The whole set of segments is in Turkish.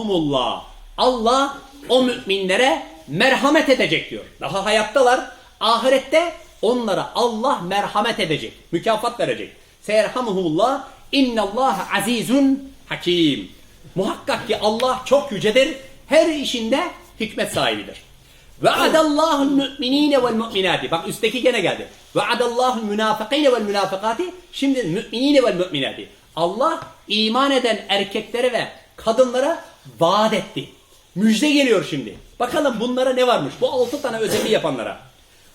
Yerhamuhumullah. Allah o müminlere merhamet edecek diyor. Daha hayattalar. Ahirette onlara Allah merhamet edecek. Mükafat verecek. Seyerhamuhumullah. İnnallah azizun hakim. Muhakkak ki Allah çok yücedir. Her işinde hikmet sahibidir. Ve adallahu müminine vel müminati. Bak üstteki gene geldi. Ve adallahu münafıkine vel münafıkati. Şimdi müminine vel müminati. Allah iman eden erkeklere ve kadınlara vaat etti. Müjde geliyor şimdi. Bakalım bunlara ne varmış? Bu altı tane özelliği yapanlara.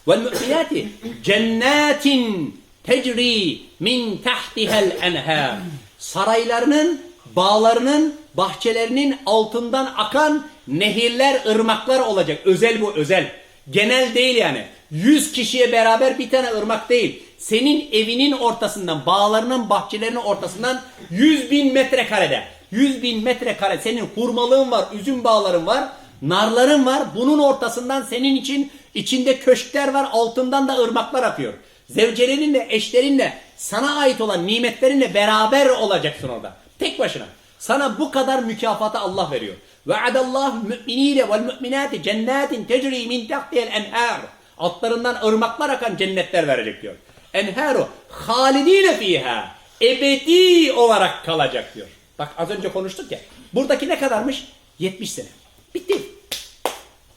Müminati cennetin tecri min tahtihel enhar. Saraylarının, bağlarının, bahçelerinin altından akan nehirler, ırmaklar olacak. Özel bu, özel. Genel değil yani. Yüz kişiye beraber bir tane ırmak değil. Senin evinin ortasından, bağlarının, bahçelerinin ortasından yüz bin metrekarede. Yüz bin metrekare senin hurmalığın var, üzüm bağların var, narların var. Bunun ortasından senin için içinde köşkler var, altından da ırmaklar akıyor. Zevcelerinle, eşlerinle, sana ait olan nimetlerinle beraber olacaksın orada. Tek başına. Sana bu kadar mükafatı Allah veriyor. Ve adallahu müminine vel müminati cennetin tecri min tahtihel enhar. Altlarından ırmaklar akan cennetler verecek diyor. Enharu halidine fiha. Ebedi olarak kalacak diyor. Bak az önce konuştuk ya. Buradaki ne kadarmış? 70 sene. Bitti.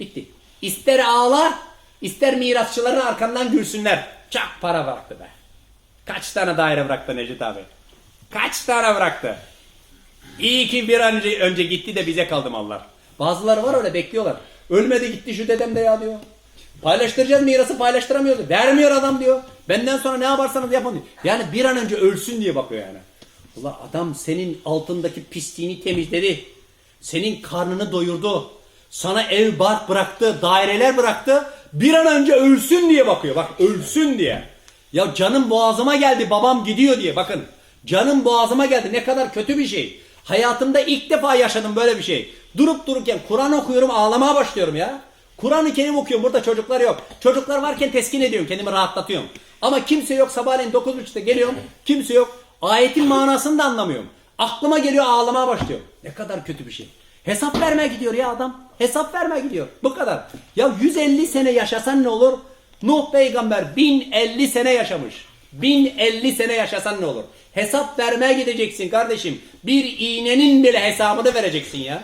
Bitti. İster ağla, ister mirasçıların arkandan gülsünler. Çok para bıraktı be. Kaç tane daire bıraktı Necdet abi? Kaç tane bıraktı? İyi ki bir an önce, önce gitti de bize kaldı mallar. Bazıları var öyle bekliyorlar. Ölmedi gitti şu dedem de ya diyor. Paylaştıracağız mirası paylaştıramıyoruz. Vermiyor adam diyor. Benden sonra ne yaparsanız yapın diyor. Yani bir an önce ölsün diye bakıyor yani. Ulan adam senin altındaki pisliğini temizledi. Senin karnını doyurdu. Sana ev bark bıraktı, daireler bıraktı. Bir an önce ölsün diye bakıyor. Bak ölsün diye. Ya canım boğazıma geldi babam gidiyor diye. Bakın canım boğazıma geldi. Ne kadar kötü bir şey. Hayatımda ilk defa yaşadım böyle bir şey. Durup dururken Kur'an okuyorum ağlamaya başlıyorum ya. Kur'an-ı Kerim okuyorum burada çocuklar yok. Çocuklar varken teskin ediyorum kendimi rahatlatıyorum. Ama kimse yok sabahleyin 9.30'da geliyorum. Kimse yok. Ayetin manasını da anlamıyorum. Aklıma geliyor ağlamaya başlıyor. Ne kadar kötü bir şey. Hesap vermeye gidiyor ya adam. Hesap vermeye gidiyor. Bu kadar. Ya 150 sene yaşasan ne olur? Nuh peygamber 1050 sene yaşamış. 1050 sene yaşasan ne olur? Hesap vermeye gideceksin kardeşim. Bir iğnenin bile hesabını vereceksin ya.